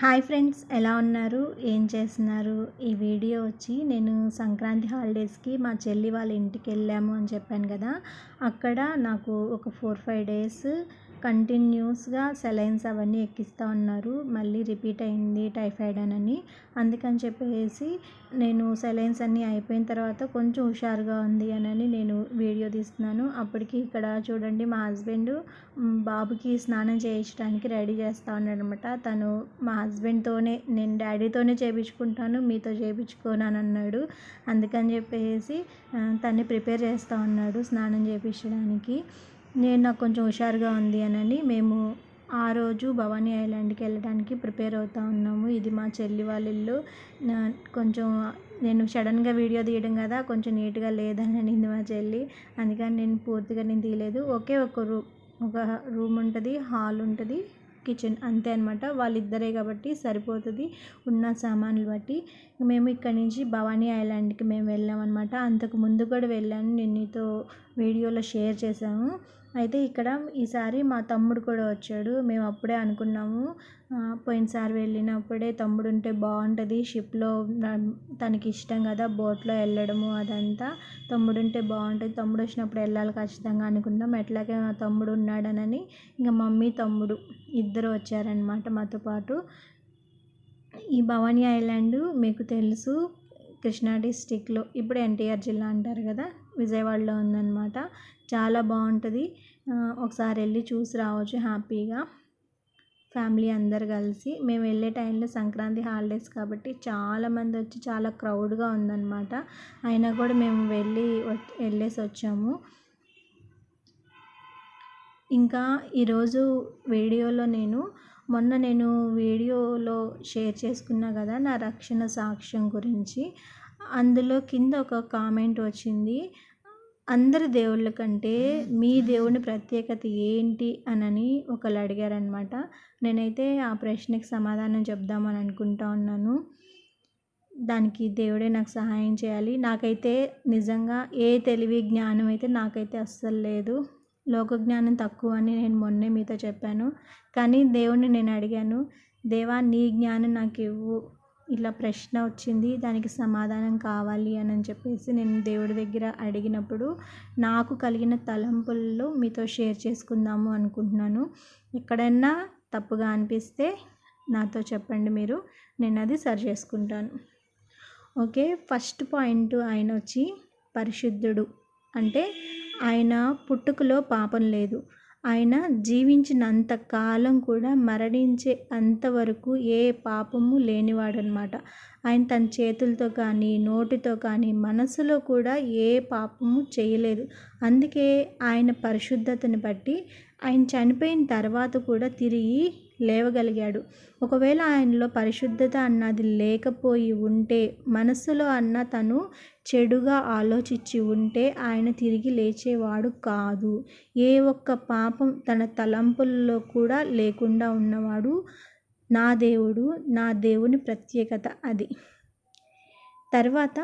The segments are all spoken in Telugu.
హాయ్ ఫ్రెండ్స్ ఎలా ఉన్నారు? ఏం చేస్తున్నారు? ఈ వీడియో వచ్చి నేను సంక్రాంతి హాలిడేస్కి మా చెల్లి వాళ్ళ ఇంటికి వెళ్ళాము అని చెప్పాను కదా అక్కడ నాకు ఒక ఫోర్ ఫైవ్ డేస్ కంటిన్యూస్గా సెలైన్స్ అవన్నీ ఎక్కిస్తూ ఉన్నారు. మళ్ళీ రిపీట్ అయింది టైఫాయిడ్ అని అందుకని చెప్పేసి నేను సెలైన్స్ అన్నీ అయిపోయిన తర్వాత కొంచెం హుషారుగా ఉంది అని నేను వీడియో తీస్తున్నాను. అప్పటికి ఇక్కడ చూడండి మా హస్బెండ్ బాబుకి స్నానం చేయించడానికి రెడీ చేస్తూ ఉన్నాడనమాట. తను మా హస్బెండ్తోనే నేను డాడీతోనే చేయించుకుంటాను మీతో చేయించుకోను అన్నాడు అందుకని చెప్పేసి తన్ని ప్రిపేర్ చేస్తూ ఉన్నాడు స్నానం చేయించడానికి నేను నాకు కొంచెం హుషారుగా ఉంది అని మేము ఆ రోజు భవానీ ఐలాండ్కి వెళ్ళడానికి ప్రిపేర్ అవుతూ ఉన్నాము. ఇది మా చెల్లి వాళ్ళ ఇల్లు. కొంచెం నేను సడన్గా వీడియో తీయడం కదా కొంచెం నీట్గా లేదని అనింది మా చెల్లి. అందుకని నేను పూర్తిగా నేను తీయలేదు. ఒకే ఒక రూమ్ ఒక రూమ్ ఉంటుంది హాల్ ఉంటుంది కిచెన్ అంతే అనమాట వాళ్ళిద్దరే కాబట్టి సరిపోతుంది ఉన్న సామాన్లు బట్టి. మేము ఇక్కడ నుంచి భవానీ ఐలాండ్కి మేము వెళ్ళామన్నమాట. అంతకు ముందు కూడా వెళ్ళాను. నేను నీతో వీడియోలో షేర్ చేశాము అయితే ఇక్కడ ఈసారి మా తమ్ముడు కూడా వచ్చాడు. మేము అప్పుడే అనుకున్నాము. పోయినసారి వెళ్ళినప్పుడే తమ్ముడు ఉంటే బాగుంటుంది. షిప్లో తనకి ఇష్టం కదా బోట్లో వెళ్ళడము అదంతా. తమ్ముడు ఉంటే బాగుంటుంది. తమ్ముడు వచ్చినప్పుడు వెళ్ళాలి ఖచ్చితంగా అనుకున్నాం. ఎట్లాగే మా తమ్ముడు ఉన్నాడనని ఇంకా మమ్మీ తమ్ముడు ఇద్దరు వచ్చారనమాట మాతో పాటు. ఈ భవానీ ఐలాండ్ మీకు తెలుసు. కృష్ణా డిస్టిక్లో ఇప్పుడు ఎన్టీఆర్ జిల్లా అంటారు కదా? విజయవాడలో ఉందన్నమాట. చాలా బాగుంటుంది. ఒకసారి వెళ్ళి చూసి రావచ్చు హ్యాపీగా. ఫ్యామిలీ అందరు కలిసి. మేము వెళ్ళే టైంలో సంక్రాంతి హాలిడేస్ కాబట్టి చాలామంది వచ్చి చాలా క్రౌడ్గా ఉందన్నమాట. అయినా కూడా మేము వెళ్ళి వెళ్ళేసి వచ్చాము. ఇంకా ఈరోజు వీడియోలో నేను మొన్న నేను వీడియోలో షేర్ చేసుకున్నా కదా నా రక్షణ సాక్ష్యం గురించి. అందులో కింద ఒక కామెంట్ వచ్చింది అందరి దేవుళ్ళ కంటే మీ దేవుని ప్రత్యేకత ఏంటి? అనని ఒకళ్ళు అడిగారనమాట నేనైతే ఆ ప్రశ్నకి సమాధానం చెప్దామని అనుకుంటా ఉన్నాను. దానికి దేవుడే నాకు సహాయం చేయాలి. నాకైతే నిజంగా ఏ తెలివి జ్ఞానం అయితే నాకైతే అస్సలు లేదు. లోక జ్ఞానం తక్కువ అని నేను మొన్నే మీతో చెప్పాను. కానీ దేవుణ్ణి నేను అడిగాను దేవా నీ జ్ఞానం నాకు ఇవ్వు. ఇలా ప్రశ్న వచ్చింది దానికి సమాధానం కావాలి అని చెప్పేసి నేను దేవుడి దగ్గర అడిగినప్పుడు నాకు కలిగిన తలంపుల్లో మీతో షేర్ చేసుకుందాము అనుకుంటున్నాను. ఎక్కడన్నా తప్పుగా అనిపిస్తే నాతో చెప్పండి మీరు నేను అది సరి చేసుకుంటాను. ఓకే ఫస్ట్ పాయింట్ ఆయన వచ్చి పరిశుద్ధుడు. అంటే ఆయన పుట్టుకలో పాపం లేదు. ఆయన జీవించినంత కాలం కూడా మరణించే అంతవరకు ఏ పాపము లేనివాడనమాట ఆయన తన చేతులతో కానీ నోటితో కానీ మనసులో కూడా ఏ పాపము చేయలేదు. అందుకే ఆయన పరిశుద్ధతను బట్టి ఆయన చనిపోయిన తర్వాత కూడా తిరిగి లేవగలిగాడు. ఒకవేళ ఆయనలో పరిశుద్ధత అన్నది లేకపోయి ఉంటే మనసులో అన్న తను చెడుగా ఆలోచించి ఉంటే ఆయన తిరిగి లేచేవాడు కాదు. ఏ ఒక్క పాపం తన తలంపుల్లో కూడా లేకుండా ఉన్నవాడు నా దేవుడు నా దేవుని ప్రత్యేకత అది. తర్వాత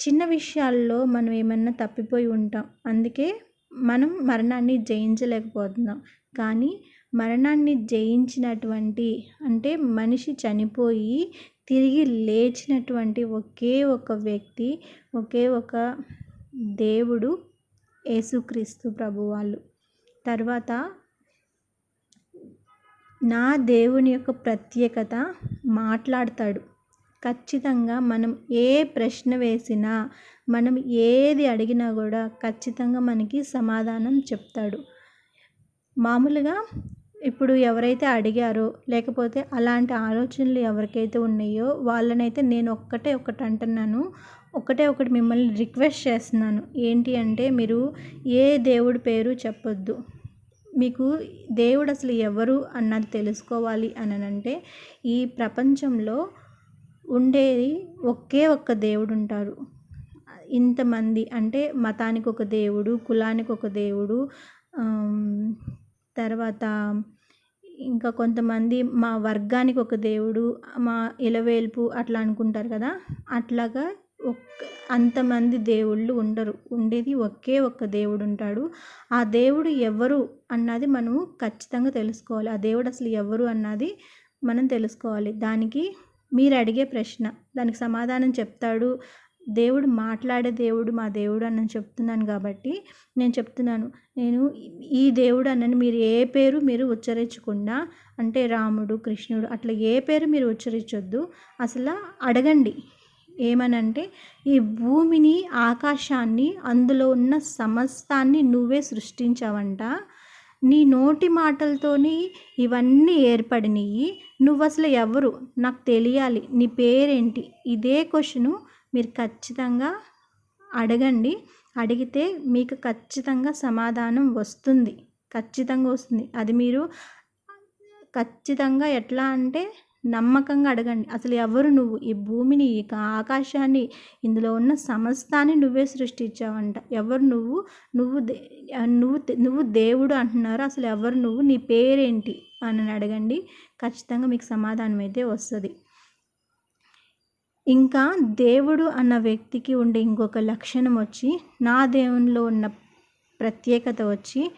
చిన్న విషయాల్లో మనం ఏమన్నా తప్పిపోయి ఉంటాం. అందుకే మనం మరణాన్ని జయించలేకపోతున్నాం. కానీ మరణాన్ని జయించినటువంటి అంటే మనిషి చనిపోయి తిరిగి లేచినటువంటి ఒకే ఒక వ్యక్తి ఒకే ఒక దేవుడు యేసుక్రీస్తు ప్రభు వాళ్ళు తర్వాత నా దేవుని యొక్క ప్రత్యేకత మాట్లాడతాడు. ఖచ్చితంగా మనం ఏ ప్రశ్న వేసినా మనం ఏది అడిగినా కూడా ఖచ్చితంగా మనకి సమాధానం చెప్తాడు. మామూలుగా ఇప్పుడు ఎవరైతే అడిగారో లేకపోతే అలాంటి ఆలోచనలు ఎవరికైతే ఉన్నాయో వాళ్ళనైతే నేను ఒక్కటే ఒకటి అంటున్నాను. ఒకటే ఒకటి మిమ్మల్ని రిక్వెస్ట్ చేస్తున్నాను. ఏంటి అంటే మీరు ఏ దేవుడి పేరు చెప్పొద్దు. మీకు దేవుడు అసలు ఎవరు అన్నది తెలుసుకోవాలి అని అంటే ఈ ప్రపంచంలో ఉండేది ఒకే ఒక్క దేవుడు ఉంటారు. ఇంతమంది అంటే మతానికి ఒక దేవుడు కులానికి ఒక దేవుడు తర్వాత ఇంకా కొంతమంది మా వర్గానికి ఒక దేవుడు మా ఇలవేల్పు అట్లా అనుకుంటారు కదా అట్లాగా ఒక్క అంతమంది దేవుళ్ళు ఉండరు. ఉండేది ఒకే ఒక్క దేవుడు ఉంటాడు. ఆ దేవుడు ఎవరు అన్నది మనము ఖచ్చితంగా తెలుసుకోవాలి. ఆ దేవుడు అసలు ఎవరు అన్నది మనం తెలుసుకోవాలి. దానికి మీరు అడిగే ప్రశ్న దానికి సమాధానం చెప్తాడు దేవుడు మాట్లాడే దేవుడు మా దేవుడు అని నేను చెప్తున్నాను కాబట్టి నేను చెప్తున్నాను. నేను ఈ దేవుడు అన్నని మీరు ఏ పేరు మీరు ఉచ్చరించకుండా అంటే రాముడు కృష్ణుడు అట్లా ఏ పేరు మీరు ఉచ్చరించొద్దు. అసలు అడగండి. ఏమనంటే ఈ భూమిని ఆకాశాన్ని అందులో ఉన్న సమస్తాన్ని నువ్వే సృష్టించావంట. నీ నోటి మాటలతోని ఇవన్నీ ఏర్పడినాయి నువ్వు అసలు ఎవరు? నాకు తెలియాలి. నీ పేరేంటి? ఇదే క్వశ్చను మీరు ఖచ్చితంగా అడగండి. అడిగితే మీకు ఖచ్చితంగా సమాధానం వస్తుంది. ఖచ్చితంగా వస్తుంది. అది మీరు ఖచ్చితంగా ఎట్లా అంటే నమ్మకంగా అడగండి. అసలు ఎవరు నువ్వు? ఈ భూమిని ఈ ఆకాశాన్ని ఇందులో ఉన్న సమస్తాన్ని నువ్వే సృష్టించావంట. ఎవరు నువ్వు? నువ్వు నువ్వు నువ్వు దేవుడు అంటున్నారు. అసలు ఎవరు నువ్వు? నీ పేరేంటి? అని అడగండి. ఖచ్చితంగా మీకు సమాధానం అయితే వస్తుంది. ఇంకా దేవుడు అన్న వ్యక్తికి ఉండే ఇంకొక లక్షణం వచ్చి నా దేవునిలో ఉన్న ప్రత్యేకత వచ్చి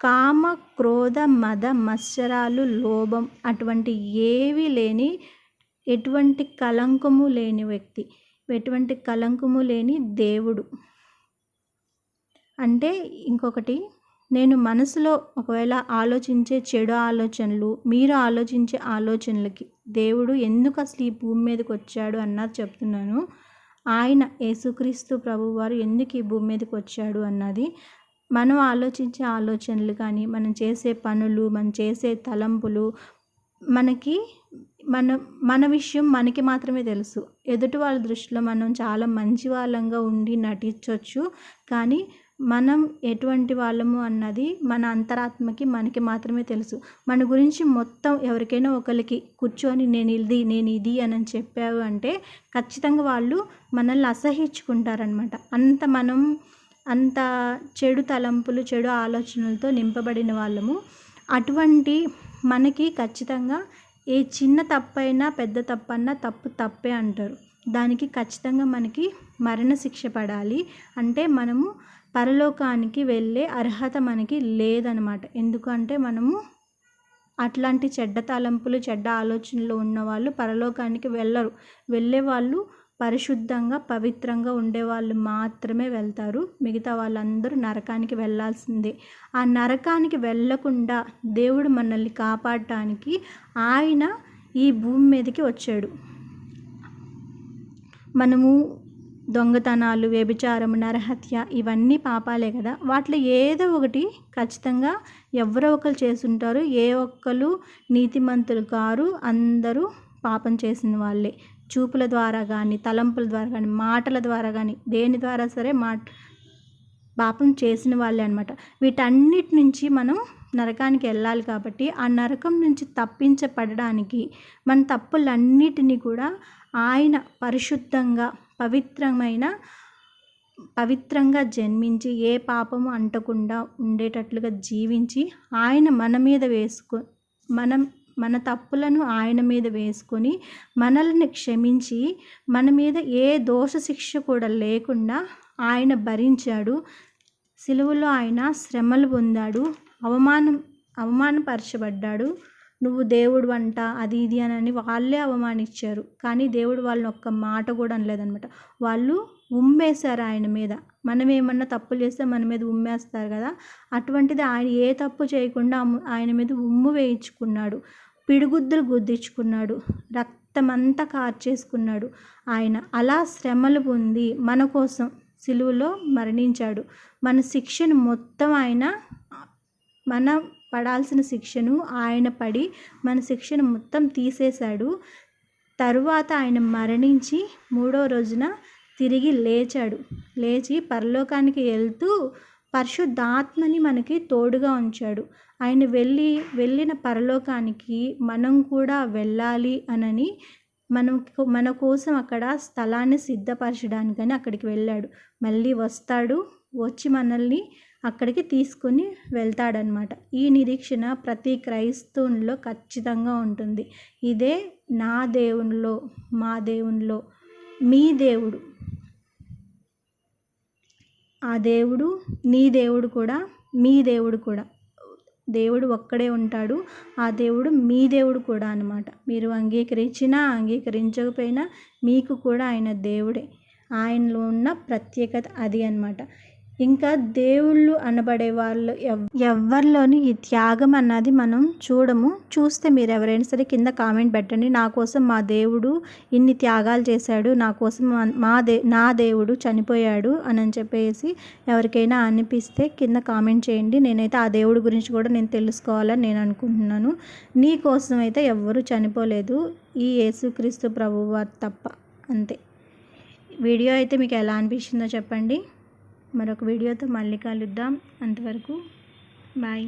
కామ క్రోధ మద మత్సరాలు లోభం అటువంటి ఏవి లేని ఎటువంటి కలంకము లేని వ్యక్తి ఎటువంటి కలంకము లేని దేవుడు. అంటే ఇంకొకటి నేను మనసులో ఒకవేళ ఆలోచించే చెడు ఆలోచనలు మీరు ఆలోచించే ఆలోచనలకి దేవుడు ఎందుకు అసలు ఈ భూమి మీదకి వచ్చాడు అన్నది చెప్తున్నాను. ఆయన యేసుక్రీస్తు ప్రభువారు ఎందుకు ఈ భూమి మీదకి వచ్చాడు అన్నది మనం ఆలోచించే ఆలోచనలు కానీ మనం చేసే పనులు మనం చేసే తలంపులు మనకి మన మన విషయం మనకి మాత్రమే తెలుసు. ఎదుటి వాళ్ళ దృష్టిలో మనం చాలా మంచి వాళ్ళంగా ఉండి నటించవచ్చు కానీ మనం ఎటువంటి వాళ్ళము అన్నది మన అంతరాత్మకి మనకి మాత్రమే తెలుసు. మన గురించి మొత్తం ఎవరికైనా ఒకరికి కూర్చొని నేను ఇది నేను ఇది అని చెప్పావు అంటే ఖచ్చితంగా వాళ్ళు మనల్ని అసహించుకుంటారనమాట అంత మనం అంత చెడు తలంపులు చెడు ఆలోచనలతో నింపబడిన వాళ్ళము. అటువంటి మనకి ఖచ్చితంగా ఏ చిన్న తప్పైనా పెద్ద తప్పన్నా తప్పు తప్పే అంటారు. దానికి ఖచ్చితంగా మనకి మరణ శిక్ష పడాలి. అంటే మనము పరలోకానికి వెళ్ళే అర్హత మనకి లేదనమాట. ఎందుకంటే మనము అట్లాంటి చెడ్డ తలంపులు చెడ్డ ఆలోచనలు ఉన్నవాళ్ళు పరలోకానికి వెళ్ళరు. వెళ్ళే వాళ్ళు పరిశుద్ధంగా పవిత్రంగా ఉండేవాళ్ళు మాత్రమే వెళ్తారు. మిగతా వాళ్ళందరూ నరకానికి వెళ్ళాల్సిందే. ఆ నరకానికి వెళ్ళకుండా దేవుడు మనల్ని కాపాడటానికి ఆయన ఈ భూమి మీదకి వచ్చాడు. మనము దొంగతనాలు వ్యభిచారం నరహత్య ఇవన్నీ పాపాలే కదా. వాటిలో ఏదో ఒకటి ఖచ్చితంగా ఎవరో ఒకరు చేసుంటారు ఏ ఒక్కరు నీతిమంతులు కారు అందరూ పాపం చేసిన వాళ్ళే. చూపుల ద్వారా కానీ తలంపుల ద్వారా కానీ మాటల ద్వారా కానీ దేని ద్వారా సరే మా పాపం చేసిన వాళ్ళే అనమాట వీటన్నిటి నుంచి మనం నరకానికి వెళ్ళాలి కాబట్టి ఆ నరకం నుంచి తప్పించబడడానికి మన తప్పులన్నిటినీ కూడా ఆయన పరిశుద్ధంగా పవిత్రమైన పవిత్రంగా జన్మించి ఏ పాపము అంటకుండా ఉండేటట్లుగా జీవించి ఆయన మన మీద వేసుకు మనం మన తప్పులను ఆయన మీద వేసుకొని మనల్ని క్షమించి మన మీద ఏ దోష శిక్ష కూడా లేకుండా ఆయన భరించాడు. సిలువలో ఆయన శ్రమలు పొందాడు. అవమానం అవమానపరచబడ్డాడు. నువ్వు దేవుడు అంట అది ఇది అని వాళ్ళే అవమానించారు. కానీ దేవుడు వాళ్ళని ఒక్క మాట కూడా అనలేదనమాట వాళ్ళు ఉమ్మేశారు ఆయన మీద. మనం ఏమన్నా తప్పులు చేస్తే మన మీద ఉమ్మేస్తారు కదా. అటువంటిది ఆయన ఏ తప్పు చేయకుండా ఆయన మీద ఉమ్ము వేయించుకున్నాడు. పిడిగుద్దులు గుద్దించుకున్నాడు. రక్తమంతా కార్చేసుకున్నాడు ఆయన. అలా శ్రమలు పొంది మన కోసం సిలువలో మరణించాడు. మన శిక్షను మొత్తం ఆయన మన పడాల్సిన శిక్షను ఆయన పడి మన శిక్షను మొత్తం తీసేశాడు. తరువాత ఆయన మరణించి మూడో రోజున తిరిగి లేచాడు. లేచి పరలోకానికి వెళ్తూ పరిశుద్ధాత్మని మనకి తోడుగా ఉంచాడు. ఆయన వెళ్ళి వెళ్ళిన పరలోకానికి మనం కూడా వెళ్ళాలి అనని మనం మన కోసం అక్కడ స్థలాన్ని సిద్ధపరచడానికని అక్కడికి వెళ్ళాడు. మళ్ళీ వస్తాడు వచ్చి మనల్ని అక్కడికి తీసుకొని వెళ్తాడనమాట ఈ నిరీక్షణ ప్రతి క్రైస్తవునిలో ఖచ్చితంగా ఉంటుంది. ఇదే నా దేవునిలో మా దేవునిలో మీ దేవుడు. ఆ దేవుడు నీ దేవుడు కూడా మీ దేవుడు కూడా. దేవుడు ఒక్కడే ఉంటాడు. ఆ దేవుడు మీ దేవుడు కూడా అనమాట మీరు అంగీకరించినా అంగీకరించకపోయినా మీకు కూడా ఆయన దేవుడే. ఆయనలో ఉన్న ప్రత్యేకత అది అనమాట ఇంకా దేవుళ్ళు అనబడే వాళ్ళు ఎవ్ ఎవరిలోని ఈ త్యాగం అన్నది మనం చూడము. చూస్తే మీరు ఎవరైనా సరే కింద కామెంట్ పెట్టండి. నా కోసం మా దేవుడు ఇన్ని త్యాగాలు చేశాడు. నా కోసం మా దే నా దేవుడు చనిపోయాడు అని చెప్పేసి ఎవరికైనా అనిపిస్తే కింద కామెంట్ చేయండి. నేనైతే ఆ దేవుడి గురించి కూడా నేను తెలుసుకోవాలని నేను అనుకుంటున్నాను. నీ కోసం అయితే ఎవ్వరూ చనిపోలేదు. ఈ యేసుక్రీస్తు ప్రభువారు తప్ప. అంతే. వీడియో అయితే మీకు ఎలా అనిపించిందో చెప్పండి. మరొక వీడియోతో మళ్ళీ కలుద్దాం. అంతవరకు బాయ్.